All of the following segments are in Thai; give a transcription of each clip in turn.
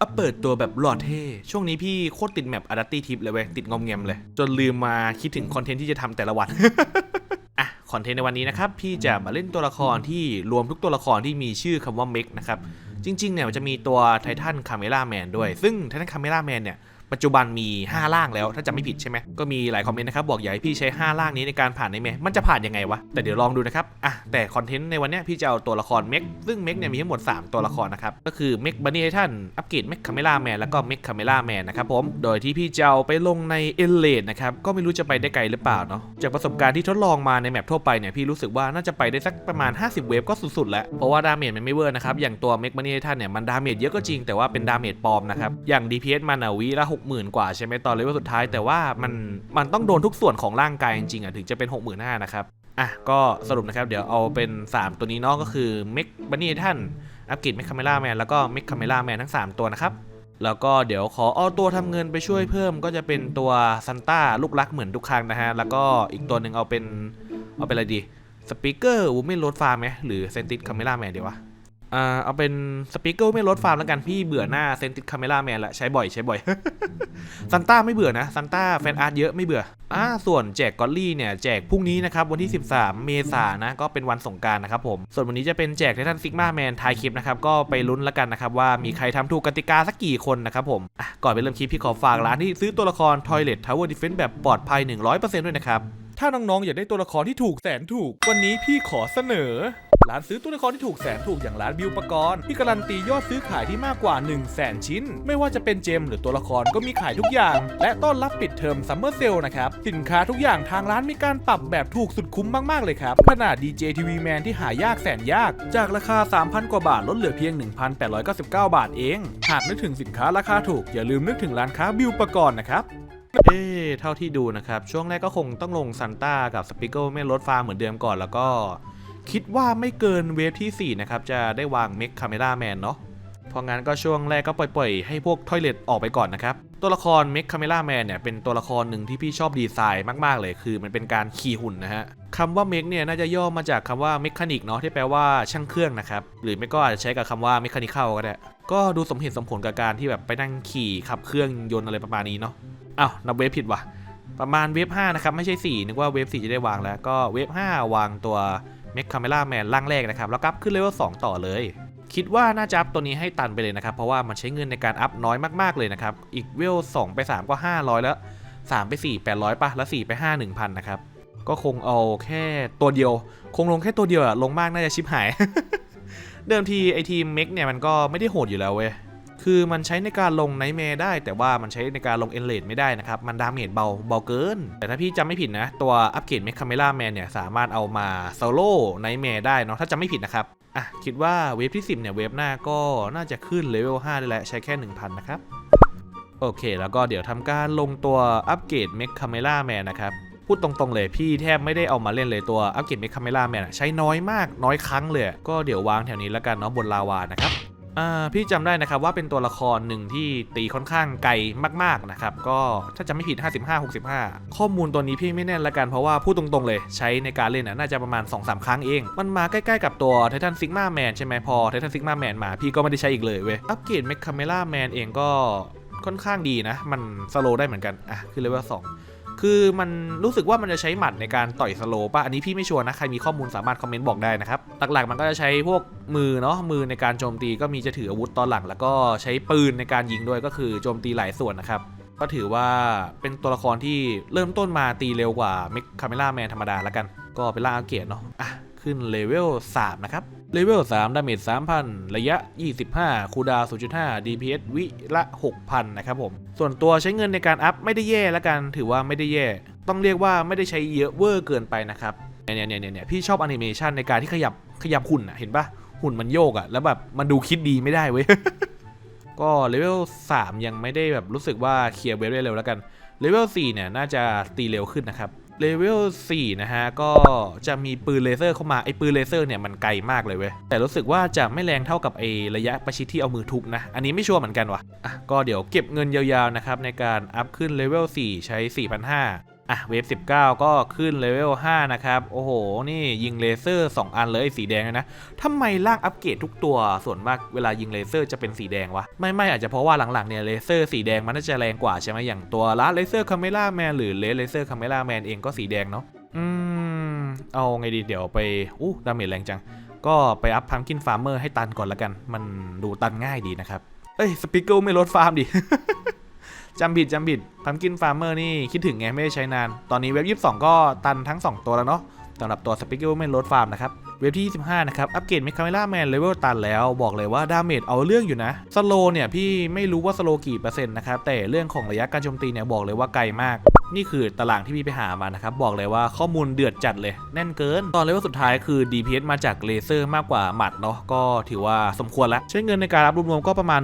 อะเปิดตัวแบบหล่อเท่ ช่วงนี้พี่โคตรติดแมปอาร์ตี้ทิปเลยเว้ย ติดงอมแงมเลย จนลืมมาคิดถึงคอนเทนต์ที่จะทำแต่ละวันอะคอนเทนต์ในวันนี้นะครับ พี่จะมาเล่นตัวละครที่รวมทุกตัวละครที่มีชื่อคำว่าเมกนะครับ จริง ๆ เนี่ยมันจะมีตัวไททันคาเมล่าแมนด้วย ซึ่งไททันคาเมล่าแมนเนี่ย ปัจจุบันมี5ร่างแล้ว ถ้าจำไม่ผิดใช่ไหมก็มีหลายคอมเมนต์นะครับบอกอยากให้พี่ใช้5ร่างนี้ในการผ่านได้ไหมมันจะผ่านยังไงวะ แต่เดี๋ยวลองดูนะครับอะแต่คอนเทนต์ในวันเนี้ยพี่จะเอาตัวละครเมกซึ่งเมกเนี่ยมีทั้งหมด 3 ตัวละครนะครับก็คือเมกบันนี่ไททันอัปเกรดเมกคาเมล่าแมนแล้วก็เมกคาเมล่าแมนนะครับผมโดยที่พี่จะเอาไปลงในเอเลดนะครับก็ไม่รู้จะไปได้ไกลหรือเปล่าเนาะจากประสบการณ์ที่ทดลองมาในแมปทั่วไปเนี่ยพี่รู้สึกว่าน่าจะไปได้สักประมาณ 50 เวฟก็สุดๆแล้วเพราะว่าดาเมจมันไม่เวอร์นะครับอย่างตัวเมกบันนี่ไททันเนี่ยมันดาเมจเยอะก็จริงแต่ว่าเป็นดาเมจปลอมนะครับอย่าง DPS มันอะวิละ60,000กว่าใช่ไหมตอนเลเวลสุดท้ายแต่ว่ามันมันต้องโดนทุกส่วนของร่างกายจริงๆอะถึงจะเป็น 65,000นะครับอะก็สรุปนะครับ เดี๋ยวเอาเป็น 3 ตัวนี้เนาะก็คือเมกบันนี่ท่านอัปเกรดเมกคาเมล่าแมนแล้วก็เมกคาเมล่าแมนทั้ง 3 ตัวนะครับแล้วก็เดี๋ยวขอเอาตัวทำเงินไปช่วยเพิ่มก็จะเป็นตัวซันต้าลูกรักเหมือนทุกครั้งนะฮะ แล้วก็อีกตัวหนึ่งเอาเป็น เอาเป็นอะไรดี สปีกเกอร์วูแมนโรดฟาร์มไหมหรือเซนติสคาเมล่าแมนดีวะ อ่าเอาเป็นสปีกเกอร์ไม่ลดฟาร์มแล้วกันพี่เบื่อหน้าเซนติคาเมล่าแมนละใช้บ่อยใช้บ่อย ซันต้าไม่เบื่อนะซันต้าแฟนอาร์ตเยอะไม่เบื่ออ่าส่วนแจกกอลลี่เนี่ยแจกพรุ่งนี้นะครับวันที่ 13 เมษายนนะก็เป็นวันสงกรารนะครับผม ส่วนวันนี้จะเป็นแจกไททันซิกมาแมนทายคลิปนะครับก็ไปลุ้นแล้วกันนะครับว่ามีใครทำถูกกติกาสักกี่คนนะครับผมอะก่อนไปเริ่มคลิปพี่ขอฝากร้านที่ซื้อตัวละคร Toilet Tower Defense แบบปลอดภัย 100%ด้วยนะครับถ้าน้องๆอยากได้ตัวละครที่ถูกแสนถูก วันนี้พี่ขอเสนอ ร้านซื้อตัวละครที่ถูกแสนถูกอย่างร้านบิวปกรณ์ที่การันตียอดซื้อขายที่มากกว่า 1 0 0 0 0แสนชิ้น ไม่ว่าจะเป็นเจมหรือตัวละครก็มีขายทุกอย่าง และต้อนรับปิดเทอมซัมเมอร์เซลนะครับสินค้าทุกอย่างทางร้านมีการปรับแบบถูกสุดคุ้มมากๆเลยครับขนาด DJ TV Man ที่หายากแสนยาก จากราคา 3,000 กว่าบาทลดเหลือเพียง 1,899 บาทเอง หากนึกถึงสินค้าราคาถูกอย่าลืมนึกถึงร้านค้าบิวปกรณ์นะครับเอ๊เท่าที่ดูนะครับ ช่วงแรกก็คงต้องลงซันต้ากับสปิเกิลไม่ลดฟาร์เหมือนเดิมก่อนแล้วก็ คิดว่าไม่เกินเวฟที่ 4 นะครับ จะได้วางเมกคาเมราแมนเนาะเพราะงั้นก็ช่วงแรกก็ปล่อยๆ ให้พวกทอยเลตออกไปก่อนนะครับ ตัวละครเมกคาเมราแมนเนี่ยเป็นตัวละครหนึ่งที่พี่ชอบดีไซน์มากๆ เลยคือมันเป็นการขี่หุ่นนะฮะคำว่าเมกเนี่ยน่าจะย่อมาจากคำว่าเมคานิกเนาะที่แปลว่าช่างเครื่องนะครับ หรือไม่ก็อาจจะใช้กับคำว่าเมคานิค a ลก็ได้ ก็ดูสมเหตุสมผลกับการที่แบบไปนั่งขี่ขับเครื่องยนต์อะไรประมาณนี้เนาะอ้าวนับเวฟผิดว่ะประมาณเวฟ5นะครับไม่ใช่4นึกว่าเวฟ4จะได้วางแล้วก็เวฟ5วางตัว เมคคาเมล่าแมนร่างแรกนะครับ แล้วก็ขึ้นเลเวล2ต่อเลย คิดว่าน่าจะอัพตัวนี้ให้ตันไปเลยนะครับ เพราะว่ามันใช้เงินในการอัพน้อยมากๆเลยนะครับ อีกเวล2ไป 3 ก็ 500 แล้ว 3 ไป 4 800ป่ะแล้ว 4 ไป 5 1000 นะครับ ก็คงเอาแค่ตัวเดียว คงลงแค่ตัวเดียวอะลงมากน่าจะชิบหาย เดิมทีไอทีมเมกเนี่ยมันก็ไม่ได้โหดอยู่แล้วเว้ย คือมันใช้ในการลงไนท์แมร์ได้ แต่ว่ามันใช้ในการลงเอนเลดไม่ได้นะครับ มันดาเมจเบาเบาเกิน แต่ถ้าพี่จำไม่ผิดนะ ตัวอัปเกรดเมคคาเมล่าแมนเนี่ย สามารถเอามาโซโล่ไนท์แมร์ได้เนาะถ้าจำไม่ผิดนะครับอะคิดว่าเวฟที่ 10เนี่ยเวฟหน้าก็น่าจะขึ้นเลเวล5ได้แล้วใช้แค่ 1000 นะครับโอเค แล้วก็เดี๋ยวทำการลงตัวอัปเกรดเมคคาเมล่าแมนนะครับพูดตรงๆเลยพี่แทบไม่ได้เอามาเล่นเลยตัวอัปเกรดเมคคาเมล่าแมนใช้น้อยมากน้อยครั้งเลย ก็เดี๋ยววางแถวนี้แล้วกันเนาะบนลาวานะครับ พี่จำได้นะครับว่าเป็นตัวละครหนึ่งที่ตีค่อนข้างไกลมากๆนะครับก็ถ้าจำไม่ผิด 55 65 ข้อมูลตัวนี้พี่ไม่แน่นละกันเพราะว่าพูดตรงๆเลยใช้ในการเล่นน่ะน่าจะประมาณ 2-3 ครั้งเอง มันมาใกล้ๆกับตัวไททันซิกมาแมนใช่ไหมพอไททันซิกมาแมนมาพี่ก็ไม่ได้ใช้อีกเลยเว้ยอัปเกรดเมคคาเมล่าแมนเองก็ค่อนข้างดีนะ มันสโลได้เหมือนกัน อะคือเลเวล2 คือมันรู้สึกว่ามันจะใช้หมัดในการต่อยสโลป่ะ อันนี้พี่ไม่ชัวร์นะ ใครมีข้อมูลสามารถคอมเมนต์บอกได้นะครับ หลักๆมันก็จะใช้พวกมือเนาะ มือในการโจมตีก็มีจะถืออาวุธตอนหลัง แล้วก็ใช้ปืนในการยิงด้วยก็คือโจมตีหลายส่วนนะครับ ก็ถือว่าเป็นตัวละครที่เริ่มต้นมาตีเร็วกว่าเมคคาเมล่าแมนธรรมดาแล้วกัน ก็เป็นล่าอัปเกรเนาะ อะ ขึ้นเลเวล3นะครับ เลเวล3ดาเมจ3,000 ระยะ 25 คูดาวน์0.5 DPS วิละ 6,000 นะครับผม ส่วนตัวใช้เงินในการอัพไม่ได้แย่แล้วกัน ถือว่าไม่ได้แย่ ต้องเรียกว่าไม่ได้ใช้เยอะเวอร์เกินไปนะครับเนี่ยเนี่ยเนี่ยเนี่ยพี่ชอบแอนิเมชันในการที่ขยับขยับหุ่นอะเห็นปะหุ่นมันโยกอะแล้วแบบมันดูคิดดีไม่ได้เว้ย ก็เลเวล3ยังไม่ได้แบบรู้สึกว่าเคลียร์เวลได้เร็วแล้วกัน เลเวล4เนี่ยน่าจะตีเร็วขึ้นนะครับ เลเวล4นะฮะ ก็จะมีปืนเลเซอร์เข้ามา ไอ้ปืนเลเซอร์เนี่ยมันไกลมากเลยเว้ย แต่รู้สึกว่าจะไม่แรงเท่ากับไอ้ระยะประชิดที่เอามือทุบนะ อันนี้ไม่ชัวร์เหมือนกันว่ะอะ ก็เดี๋ยวเก็บเงินยาวๆนะครับในการอัพขึ้นเลเวล4ใช้ 4,500 อะเวฟ19 ก็ขึ้นเลเวล5นะครับ โอ้โห นี่ยิงเลเซอร์ 2 อันเลยสีแดงเลยนะทำไมร่างอัปเกรดทุกตัวส่วนมากเวลายิงเลเซอร์จะเป็นสีแดงวะ ไม่ไม่อาจจะเพราะว่าหลังๆเนี่ยเลเซอร์สีแดงมันน่าจะแรงกว่าใช่ไหมอย่างตัวละเลเซอร์คาเมล่าแมนหรือเลเลเซอร์คาเมล่าแมนเองก็สีแดงเนาะอืม เอาไงดีเดี๋ยวไปอู้ดาเมจแรงจัง ก็ไปอัพพัมกินฟาร์มเมอร์ให้ตันก่อนละกัน มันดูตันง่ายดีนะครับเอ้ยสปิเกิลไม่ลดฟาร์มดิ จำผิดจำผิดพัมกินฟาร์มเมอร์นี่คิดถึงไงไม่ได้ใช้นาน ตอนนี้เว็บ 22 ก็ตันทั้ง 2 ตัวแล้วเนาะสำหรับตัวสปิเกิลไม่ลดฟาร์มนะครับเว็บที่ 25 นะครับ อัปเกรดเมคคาเมล่าแมนเลเวลตันแล้ว บอกเลยว่าดาเมจเอาเรื่องอยู่นะ สโลเนี่ย พี่ไม่รู้ว่าสโลกี่เปอร์เซ็นต์นะครับ แต่เรื่องของระยะการโจมตีเนี่ย บอกเลยว่าไกลมาก นี่คือตารางที่พี่ไปหามานะครับ บอกเลยว่าข้อมูลเดือดจัดเลย แน่นเกิน ตอนเลเวลสุดท้ายคือ DPS มาจากเลเซอร์มากกว่าหมัดเนาะก็ถือว่าสมควรแล้ว ใช้เงินในการรับรวมๆก็ประมาณ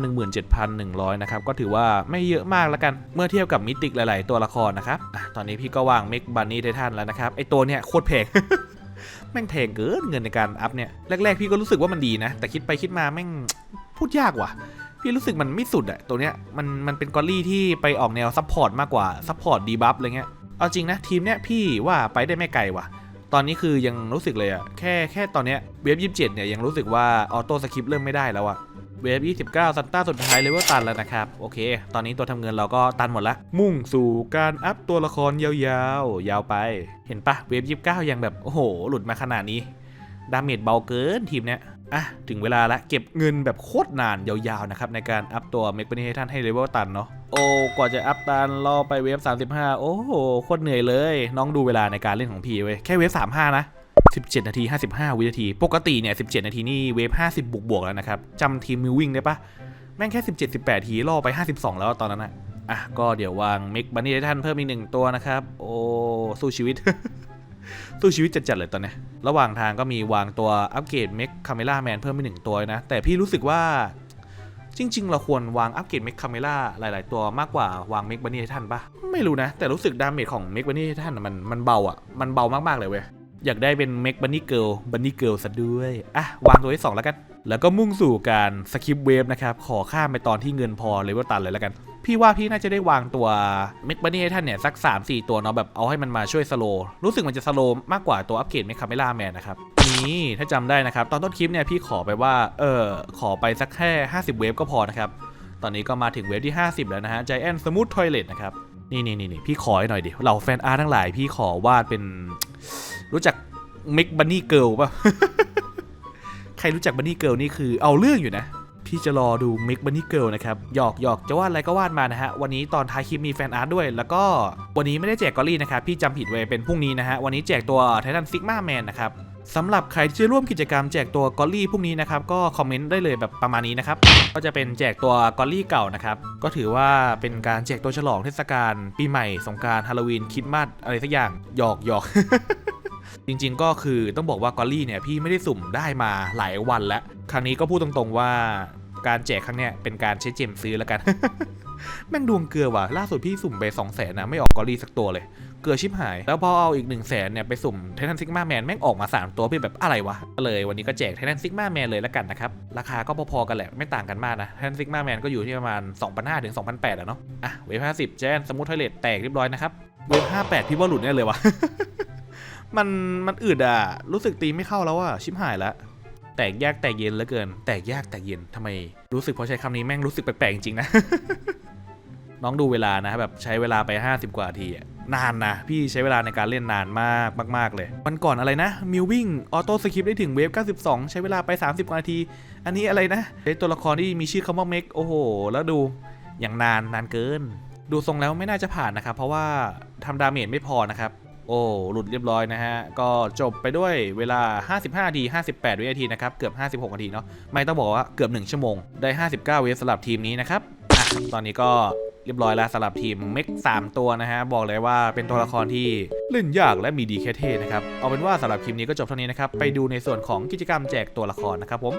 17,100 นะครับ ก็ถือว่าไม่เยอะมากแล้วกันเมื่อเทียบกับมิติกหลาย ๆ ตัวละครนะครับอตอนนี้พี่ก็วางเมกบันนี่ไททันแล้วนะครับไอตัวเนี้ยโคตรแพงแม่งแพงเกินเงินในการอัพเนี่ยแรก ๆ พี่ก็รู้สึกว่ามันดีนะ แต่คิดไปคิดมาแม่งพูดยากว่ะ พี่รู้สึกมันไม่สุดอะตัวเนี้ยมันมันเป็นกอลลี่ที่ไปออกแนวซัพพอร์ตมากกว่าซัพพอร์ตดีบัฟอะไรเงี้ยเอาจริงนะทีมเนี้ยพี่ว่าไปได้ไม่ไกลว่ะ ตอนนี้คือยังรู้สึกเลยอะแค่แค่ตอนเนี้ยเวฟยี่สิบเจ็ดเนี่ยยังรู้สึกว่าออโต้สคริปต์เริ่มไม่ได้แล้วอะเวฟ29ซันต้าสุดท้ายเลเวลตันแล้วนะครับโอเค ตอนนี้ตัวทำเงินเราก็ตันหมดละมุ่งสู่การอัพตัวละครยาวๆ ยาวไป เห็นปะเวฟ29ยังแบบโอ้โห หลุดมาขนาดนี้ดาเมจเบาเกินทีมเนี้ย อะถึงเวลาละเก็บเงินแบบโคตรนานยาวๆนะครับในการอัพตัวเมกเบนิเฮทันให้เลเวลตันเนาะโอ้กว่าจะอัพตันรอไปเวฟ 35 โอ้โหโคตรเหนื่อยเลย น้องดูเวลาในการเล่นของพี่เว้ยแค่เวฟ 35 นะ 17 นาที 55 วินาที ปกติเนี่ย 17 นาทีนี่เวฟ 50 บวกบวกแล้วนะครับจำทีมมิววิ่งได้ปะแม่งแค่ 17 18 ทีล่อไป 52 แล้วตอนนั้นอะอะก็เดี๋ยววางเมกบันนี่ให้ท่านเพิ่มอีกหนึ่งตัวนะครับ โอ้สู้ชีวิต สู้ชีวิตจัดๆเลยตอนนี้ ระหว่างทางก็มีวางตัวอัปเกรดเมกคาเมล่าแมนเพิ่มไปหนึ่งตัวนะ แต่พี่รู้สึกว่าจริง ๆ เราควรวางอัปเกรดเมกคาเมล่าหลาย ๆ ตัวมากกว่าวางเมกบันนี่ให้ท่านปะไม่รู้นะ แต่รู้สึกดาเมจของเมกบันนี่ให้ท่านมันมันเบาอะ มันเบามากๆเลยเว้ย อยากได้เป็นเมกบันนี่เกิลบันนี่เกิลซะด้วย อะ วางตัวที่สองแล้วกัน แล้วก็มุ่งสู่การสคิปเวฟนะครับ ขอข้ามไปตอนที่เงินพอเลเวลตันเลยแล้วกัน พี่ว่าพี่น่าจะได้วางตัวเมกบันนี่ให้ท่านเนี่ยสัก 3-4 ตัวเนาะแบบเอาให้มันมาช่วยสโลรู้สึกมันจะสโลมากกว่าตัวอัปเกรดเมคคาเมล่าแมนนะครับนี่ถ้าจำได้นะครับ ตอนต้นคลิปเนี่ยพี่ขอไปว่าเออขอไปสักแค่ 50 เวฟก็พอนะครับ ตอนนี้ก็มาถึงเวฟที่ 50 แล้วนะฮะ Giant Smooth Toilet นะครับนี่นี่นี่พี่ขอให้หน่อยดิเราแฟนอาร์ทั้งหลายพี่ขอวาดเป็น รู้จักมิกบันนี่เกิลป่ะ ใครรู้จักบันนี่เกิลนี่คือเอาเรื่องอยู่นะ พี่จะรอดูมิกบันนี่เกิลนะครับ หยอกหยอกจะวาดอะไรก็วาดมานะฮะ วันนี้ตอนท้ายคลิปมีแฟนอาร์ตด้วย แล้วก็วันนี้ไม่ได้แจกกอรี่นะครับ พี่จำผิดไว้เป็นพรุ่งนี้นะฮะ วันนี้แจกตัวไททันซิกมาแมนนะครับสำหรับใครที่จะร่วมกิจกรรมแจกตัวกอรี่พรุ่งนี้นะครับก็คอมเมนต์ได้เลยแบบประมาณนี้นะครับก็จะเป็นแจกตัวกอรี่เก่านะครับก็ถือว่าเป็นการแจกตัวฉลองเทศกาลปีใหม่สงการฮาโลวีนคริสต์มาสอะไรสักอย่างหยอกหยอก จริง ๆ ก็คือต้องบอกว่ากอลลี่เนี่ยพี่ไม่ได้สุ่มได้มาหลายวันแล้ว ครั้งนี้ก็พูดตรงๆว่าการแจกครั้งเนี้ยเป็นการใช้เจมซื้อแล้วกัน แม่งดวงเกลือว่ะล่าสุดพี่สุ่มไป2 0 0แสนนะไม่ออกกอลี่สักตัวเลย เกลือชิบหาย แล้วพอเอาอีก1นึ่งแสนเนี่ยไปสุ่มไททันซิกมาแมนแม่งออกมา 3 ตัวพี่แบบอะไรวะก็เลยวันนี้ก็แจกไททันซิกมาแมนเลยแล้วกันนะครับ ราคาก็พอๆกันแหละไม่ต่างกันมากนะไททันซิกมาแมนก็อยู่ที่ประมาณ2,500ถึง2,800อะเนาะอะเวฟ50แจนสมูทไทเลตแตกเรียบร้อยนะครับเวฟ58พี่ว่าหลุดแน่เลยวะ มันมันอึดอะ รู้สึกตีไม่เข้าแล้วอะ ชิบหายแล้วแตกยากแตกเย็นเหลือเกิน แตกยากแตกเย็นทำไม รู้สึกพอใช้คำนี้แม่งรู้สึกแปลกๆจริงๆนะ น้องดูเวลานะแบบใช้เวลาไป 50 กว่าทีอะนานนะ พี่ใช้เวลาในการเล่นนานมากมาก ๆ เลย วันก่อนอะไรนะมิววิ่งออโต้สคริปได้ถึงเวฟ 92 ใช้เวลาไป 30 กว่านาที อันนี้อะไรนะไอตัวละครที่มีชื่อคำว่าเมกโอ้โห แล้วดูอย่างนานนานเกิน ดูทรงแล้วไม่น่าจะผ่านนะครับ เพราะว่าทำดาเมจไม่พอนะครับ โอ้หลุดเรียบร้อยนะฮะ ก็จบไปด้วยเวลา 55นาที 58 วินาทีนะครับ เกือบ 56นาทีเนาะไม่ต้องบอกว่าเกือบ 1 ชั่วโมง ได้ 59 เวฟสำหรับทีมนี้นะครับอะตอนนี้ก็เรียบร้อยแล้วสำหรับทีมเม็ก3ตัวนะฮะ บอกเลยว่าเป็นตัวละครที่เล่นยากและมีดีแค่เท่นะครับ เอาเป็นว่าสำหรับคลิปนี้ก็จบเท่านี้นะครับ ไปดูในส่วนของกิจกรรมแจกตัวละครนะครับผม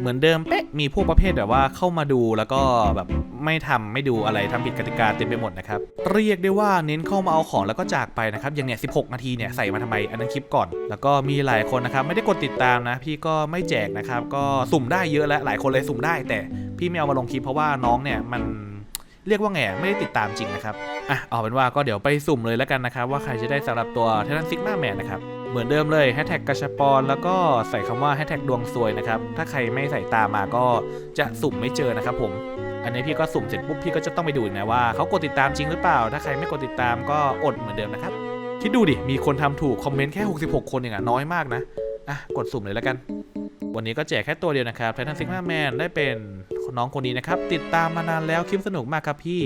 เหมือนเดิมเป๊ะมีพวกประเภทแบบว่าเข้ามาดูแล้วก็แบบไม่ทำไม่ดูอะไรทำผิดกติกาเต็มไปหมดนะครับ เรียกได้ว่าเน้นเข้ามาเอาของแล้วก็จากไปนะครับ อย่างเนี้ย16นาทีเนี่ยใส่มาทำไมอันนั้นคลิปก่อน แล้วก็มีหลายคนนะครับ ไม่ได้กดติดตามนะ พี่ก็ไม่แจกนะครับ ก็สุ่มได้เยอะแล้วหลายคนเลยสุ่มได้ แต่พี่ไม่เอามาลงคลิปเพราะว่าน้องเนี่ยมันเรียกว่าไงอะไม่ได้ติดตามจริงนะครับอะเอาเป็นว่าก็เดี๋ยวไปสุ่มเลยแล้วกันนะครับว่าใครจะได้สำหรับตัวเทนันซิกมาแมนนะครับ เหมือนเดิมเลยแฮชแท็กกระชปอนแล้วก็ใส่คำว่าแฮชแท็กดวงซวยนะครับ ถ้าใครไม่ใส่ตามมาก็จะสุ่มไม่เจอนะครับผม อันนี้พี่ก็สุ่มเสร็จปุ๊บพี่ก็จะต้องไปดูนะว่าเขากดติดตามจริงหรือเปล่า ถ้าใครไม่กดติดตามก็อดเหมือนเดิมนะครับ คิดดูดิ มีคนทำถูกคอมเมนต์แค่ 66 คนเองอะน้อยมากนะ อะ กดสุ่มเลยแล้วกัน วันนี้ก็แจกแค่ตัวเดียวนะครับไททันซิกมาแมนได้เป็น น้องคนนี้นะครับ ติดตามมานานแล้วคลิปสนุกมากครับพี่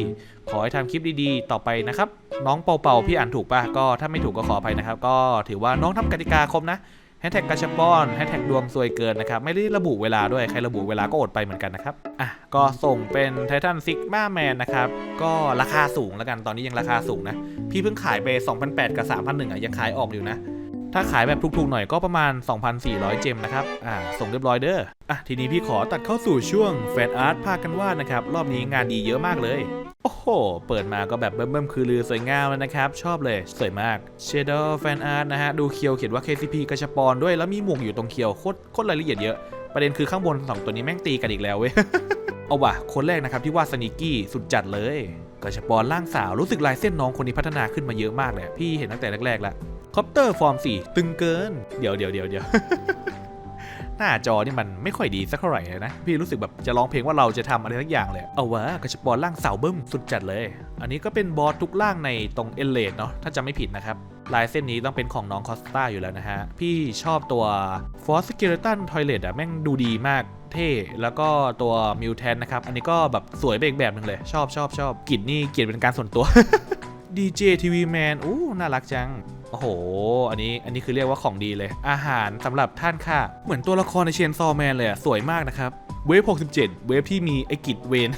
ขอให้ทำคลิปดีๆ ต่อไปนะครับ น้องเป่าเป่าพี่อ่านถูกปะก็ถ้าไม่ถูกก็ขออภัยนะครับ ก็ถือว่าน้องทำกติกาครบนะแฮชแท็กกาชปอนแฮชแท็กดวงซวยเกินนะครับ ไม่ได้ระบุเวลาด้วย ใครระบุเวลาก็อดไปเหมือนกันนะครับ อะ ก็ส่งเป็นไททันซิกมาแมนนะครับ ก็ราคาสูงแล้วกันตอนนี้ยังราคาสูงนะ พี่เพิ่งขายไป2,008กับ3,001อะยังขายออกอยู่นะ ถ้าขายแบบถูกๆหน่อยก็ประมาณ 2,400 เจมนะครับ อ่า ส่งเรียบร้อยเด้อ อะ ทีนี้พี่ขอตัดเข้าสู่ช่วงแฟนอาร์ตพากันวาดนะครับ รอบนี้งานดีเยอะมากเลย โอ้โห เปิดมาก็แบบเบิ่มๆคือลือสวยงามเลยนะครับ ชอบเลย สวยมาก Shadow Fan Art นะฮะ ดูเคียวเขียนว่า KCP กระชปอนด้วย แล้วมีหมวกอยู่ตรงเคียว โคตรโคตรรายละเอียดเยอะ ประเด็นคือข้างบนสองตัวนี้แม่งตีกันอีกแล้วเว้ย เอาว่ะ คนแรกนะครับที่วาดสนิกกี้สุดจัดเลยกระชปอนร่างสาวรู้สึกลายเส้นน้องคนนี้พัฒนาขึ้นมาเยอะมากเลย พี่เห็นตั้งแต่แรกๆแล้ว คอปเตอร์ฟอร์ม 4 ตึงเกิน เดี๋ยวเดี๋ยวเดี๋ยวเดี๋ยวหน้าจอนี่มันไม่ค่อยดีสักเท่าไหร่เลยนะ พี่รู้สึกแบบจะร้องเพลงว่าเราจะทำอะไรสักอย่างเลย เอาวะกระชปอนร่างเสาเบิ้มสุดจัดเลย อันนี้ก็เป็นบอสทุกร่างในตรงเอเลดเนาะถ้าจำไม่ผิดนะครับลายเส้นนี้ต้องเป็นของน้องคอสตาอยู่แล้วนะฮะ พี่ชอบตัว f o r c e s k e l e t o n Toilet อะแม่งดูดีมากเท่แล้วก็ตัว m u t a n นนะครับ อันนี้ก็แบบสวยไปอีกแบบหนึ่งเลย ชอบชอบชอบกิจนี่เกียดเป็นการส่วนตัว DJ TV Man อู้น่ารักจัง โอ้โห อันนี้อันนี้คือเรียกว่าของดีเลย อาหารสำหรับท่านค่ะ เหมือนตัวละครในเชนซอแมนเลยอะสวยมากนะครับ เวฟ 67 เวฟที่มีไอกิจเวน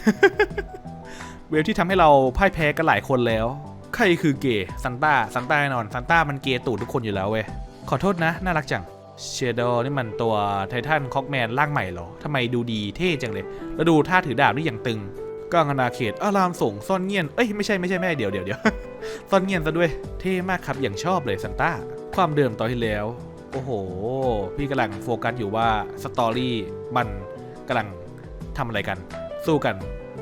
เวฟที่ทำให้เราพ่ายแพ้กันหลายคนแล้ว ใครคือเกย์ซันต้าซันต้าแน่นอนซันต้ามันเกย์ตูดทุกคนอยู่แล้วเว้ย ขอโทษนะ น่ารักจังเชโดนี่มันตัวไททันคอกแมนร่างใหม่เหรอทำไมดูดีเท่จังเลย แล้วดูท่าถือดาบนี่อย่างตึง กลางอาณาเขตอารามส่งซ่อนเงียน เอ้ยไม่ใช่ไม่ใช่แม่เดี๋ยวเดี๋ยวเดี๋ยวซ่อนเงียนซะด้วย เท่มากครับอย่างชอบเลยซันต้า ความเดิมตอนที่แล้ว โอ้โห พี่กำลังโฟกัสอยู่ว่าสตอรี่มันกำลังทำอะไรกัน สู้กัน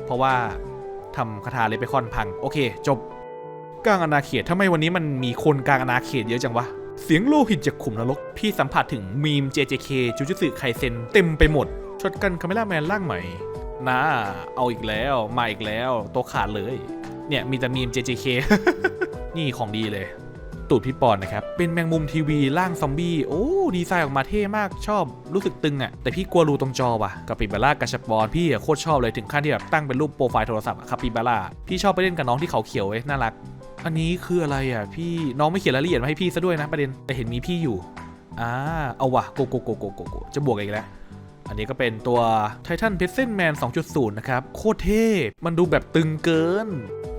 เพราะว่าทำคาถาเลเปคอนพัง โอเค จบ กลางอาณาเขตทำไมวันนี้มันมีคนกลางอาณาเขตเยอะจังวะเสียงโลหิตจากขุมนรก พี่สัมผัสถึงมีม JJK จูจุสึไคเซนเต็มไปหมดช็อตกันคาเมล่าแมนร่างใหม่ นะเอาอีกแล้ว มาอีกแล้ว ตัวขาดเลย เนี่ย มีแต่มีม JJK นี่ของดีเลย ตูดพี่ปอนนะครับ เป็นแมงมุมทีวีร่างซอมบี้ โอ้ ดีไซน์ออกมาเท่มากชอบรู้สึกตึงอะ่ะ แต่พี่กลัวรูตรงจอว่ะกับปิบาร่ากระชับปอนพี่อะโคตรชอบเลยถึงขั้นที่แบบตั้งเป็นรูปโปรไฟล์โทรศัพท์ครับปิบาร่าพี่ชอบไปเล่นกับน้องที่เขาเขียวเว้ยน่ารัก อันนี้คืออะไรอะ พี่น้องไม่เขียนรายละเอียดมาให้พี่ซะด้วยนะประเด็นแต่เห็นมีพี่อยู่อ่าเอาวะโกโกโกโกโกโกจะบวกอีกแล้ว อันนี้ก็เป็นตัวไททันเพ s เซนแมน2.0 นะครับ โคตรเท่ มันดูแบบตึงเกิน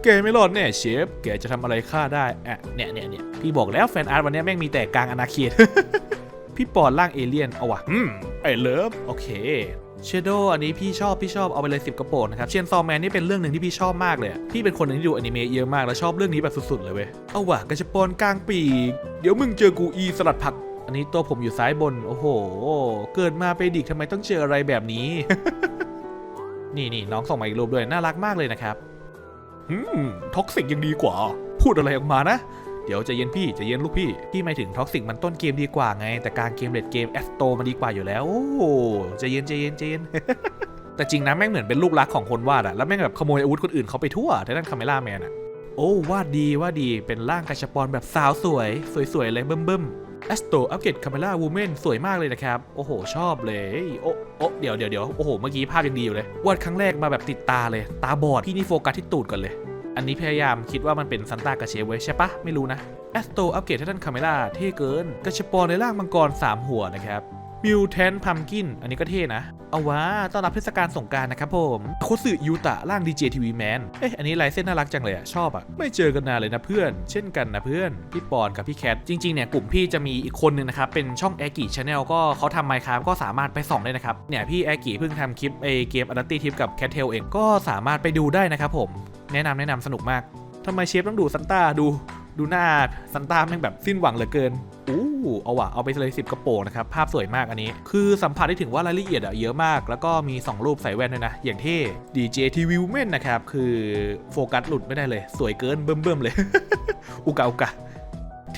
แกไม่รอดแน่เชฟ แกจะทำอะไรข้าได้อะเนี่ยเนี่ยเนี่ยพี่บอกแล้วแฟนอาร์ตวันนี้แม่งมีแต่กลางอาณาเขตพี่ปอนร่างเอเลี่ยน เอาวะอืมไอเลิฟ โอเคเชโดอันนี้พี่ชอบ พี่ชอบเอาไปเลย10กระโปรงนะครับเชนซอแมนนี่เป็นเรื่องหนึ่งที่พี่ชอบมากเลย พี่เป็นคนหนึ่งที่ดูอนิเมะเยอะมาก แล้วชอบเรื่องนี้แบบสุดๆเลยเว้ย เอาวะกระชปอนกลางปีกเดี๋ยวมึงเจอกูอีสลัดผัก อันนี้ตัวผมอยู่ซ้ายบน โอ้โห เกิดมาไปดิกทำไมต้องเจออะไรแบบนี้ นี่นี่น้องส่งมาอีกรูปด้วย น่ารักมากเลยนะครับอืมท็อกซิกยังดีกว่า พูดอะไรออกมานะ เดี๋ยวใจะเย็นพี่ใจะเย็นลูกพี่ พี่หมายถึงท็อกซิกมันต้นเกมดีกว่าไง แต่การเกมเลดเกมแอสโตมันดีกว่าอยู่แล้ว โอ้ใจะเย็นใจะเย็นใจะเย็นแต่จริงนะแม่งเหมือนเป็นลูกรักของคนวาดอะแล้วแม่งแบบขโมยอาวุธคนอื่นเขาไปทั่วแต่นั่นคาเมล่าแมนอะโอ้วาดดีวาดดีเป็นร่างกระชบปอนแบบสาวสวย สวยๆเลยเบิ่มๆ แอสโตอัปเกรดคาเมล่าวูแมนสวยมากเลยนะครับ โอ้โห ชอบเลย โอ้โอ้เดี๋ยวเดี๋ยวเดี๋ยวโอ้โห เมื่อกี้ภาพยังดีอยู่เลยวาดครั้งแรกมาแบบติดตาเลย ตาบอด พี่นี่โฟกัสที่ตูดก่อนเลย อันนี้พยายามคิดว่ามันเป็นซันต้ากระเชฟไว้ใช่ปะไม่รู้นะแอสโตอัปเกรดให้ท่านคาเมล่าเท่เกินกระชปอในร่างมังกร 3 หัวนะครับ มิวแทนพัมกิน อันนี้ก็เท่นะ เอาว่าต้อนรับเทศกาลสงการนะครับผมโคสึยูตะร่างดีเจทีวีแมนเอ๊ะอันนี้ลายเส้นน่ารักจังเลยอะชอบอะไม่เจอกันนานเลยนะเพื่อน เช่นกันนะเพื่อน พี่ปอนกับพี่แคท จริงๆเนี่ยกลุ่มพี่จะมีอีกคนนึงนะครับ เป็นช่องแอกิชาแนลก็เขาทำไมครับก็สามารถไปส่องได้นะครับ เนี่ยพี่แอกิเพิ่งทำคลิปไอเกมอ d ดัตตี้ทิปกับแคทเทลเองก็สามารถไปดูได้นะครับผม แนะนำแนะนำสนุกมากทำไมเชฟต้องดูซันต้าดู ดูหน้าซันต้าแม่งแบบสิ้นหวังเหลือเกินอู้เอาว่ะเอาไปเลยสิบกระโปรงนะครับ ภาพสวยมากอันนี้ คือสัมผัสได้ถึงว่ารายละเอียดอะเยอะมาก แล้วก็มี 2 รูปใส่แว่นด้วยนะ อย่างเท่ DJ TV Women นะครับ คือโฟกัสหลุดไม่ได้เลย สวยเกินเบิ่มๆเลย อุกาอุกา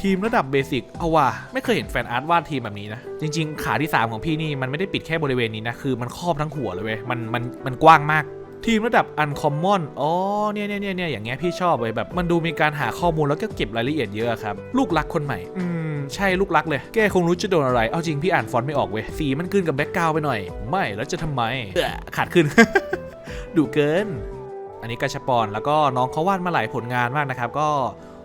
ทีมระดับเบสิกเอาว่ะไม่เคยเห็นแฟนอาร์ตวาดทีมแบบนี้นะ จริง ๆ ขาที่ 3 ของพี่นี่มันไม่ได้ปิดแค่บริเวณนี้นะ คือมันครอบทั้งหัวเลยเว้ยมันมันมันกว้างมาก ทีมระดับอันคอมมอน อ๋อเนี่ยเนี่ยเนี่ยเนี่ยอย่างเงี้ยพี่ชอบเลยแบบ มันดูมีการหาข้อมูลแล้วก็เก็บรายละเอียดเยอะครับ ลูกรักคนใหม่ อืม ใช่ลูกรักเลย แกคงรู้จะโดนอะไร เอาจริงพี่อ่านฟอนต์ไม่ออกเว้ย สีมันกลืนกับแบ็กกราวไปหน่อย ไม่ แล้วจะทำไม เออขาดขึ้น ดูเกิน อันนี้กาชปอน แล้วก็น้องเขาวาดมาหลายผลงานมากนะครับ ก็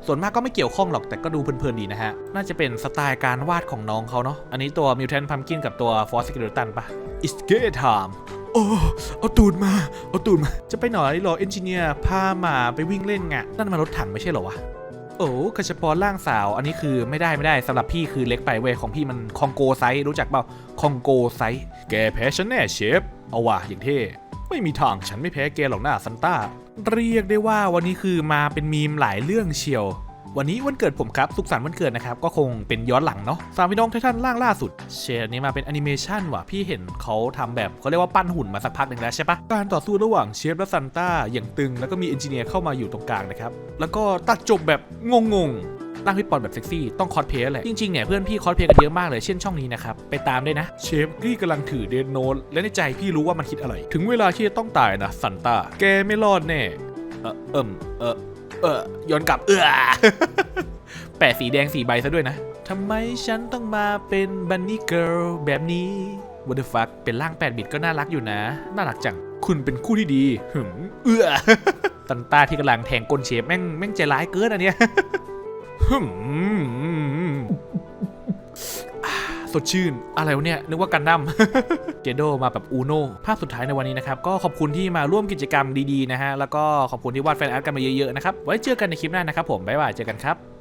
ส่วนมากก็ไม่เกี่ยวข้องหรอกแต่ก็ดูเพลินๆดีนะฮะ น่าจะเป็นสไตล์การวาดของน้องเขาเนาะ อันนี้ตัว Mutant Pumpkin กับตัว Force Skeleton ปะ It's game time โอ้เอาตูดมา เอาตูดมา จะไปหนอยเหรอเอนจิเนียร์พาหมาไปวิ่งเล่นไงนั่นมันรถถังไม่ใช่เหรอวะโอ้กาชาปอนล่างสาว อันนี้คือไม่ได้ไม่ได้สำหรับพี่คือเล็กไปเว้ยของพี่มันคองโกไซรู้จักเปล่าคองโกไซส์แกแพ้ฉันแน่เชฟ เอาว่ะอย่างเท่ ไม่มีทางฉันไม่แพ้แกหรอกนะซันต้า เรียกได้ว่าวันนี้คือมาเป็นมีมหลายเรื่องเชียว วันนี้วันเกิดผมครับ สุขสันต์วันเกิดนะครับ ก็คงเป็นย้อนหลังเนาะสามพี่น้องไททันล่างล่าสุด เชดนี้มาเป็นแอนิเมชันว่ะ พี่เห็นเขาทำแบบเขาเรียกว่าปั้นหุ่นมาสักพักหนึ่งแล้วใช่ปะการต่อสู้ระหว่างเชฟและซันต้าอย่างตึง แล้วก็มีเอนจิเนียร์เข้ามาอยู่ตรงกลางนะครับ แล้วก็ตัดจบแบบงงๆร่างพี่ปอนแบบเซ็กซี่ต้องคอสเพลย์แหละ จริงๆ เนี่ยเพื่อนพี่คอสเพลย์กันเยอะมากเลย เช่นช่องนี้นะครับ ไปตามได้นะ เชฟกี้กำลังถือเดนโนตและในใจพี่รู้ว่ามันคิดอะไร ถึงเวลาที่จะต้องตายนะซันต้าแกไม่รอดแน่ เออเอิมเออ เออย้อนกลับเออแปะสีแดงสีใบซะด้วยนะทำไมฉันต้องมาเป็นบันนี่เกิร์ลแบบนี้ What the fuck เป็นร่าง8บิตก็น่ารักอยู่นะ น่ารักจัง คุณเป็นคู่ที่ดีหึมเอื้อตันต้าที่กำลังแทงก้นเชฟแม่งแม่งใจร้ายเกินอันเนี้ยหึม สดชื่น อะไรวะเนี่ย นึกว่ากันดั้มเจโดมาแบบอูโน่ภาพสุดท้ายในวันนี้นะครับ ก็ขอบคุณที่มาร่วมกิจกรรมดีๆนะฮะ แล้วก็ขอบคุณที่วาดแฟนอาร์ตกันมาเยอะๆนะครับ ไว้เจอกันในคลิปหน้านะครับผม บ๊ายบาย เจอกันครับ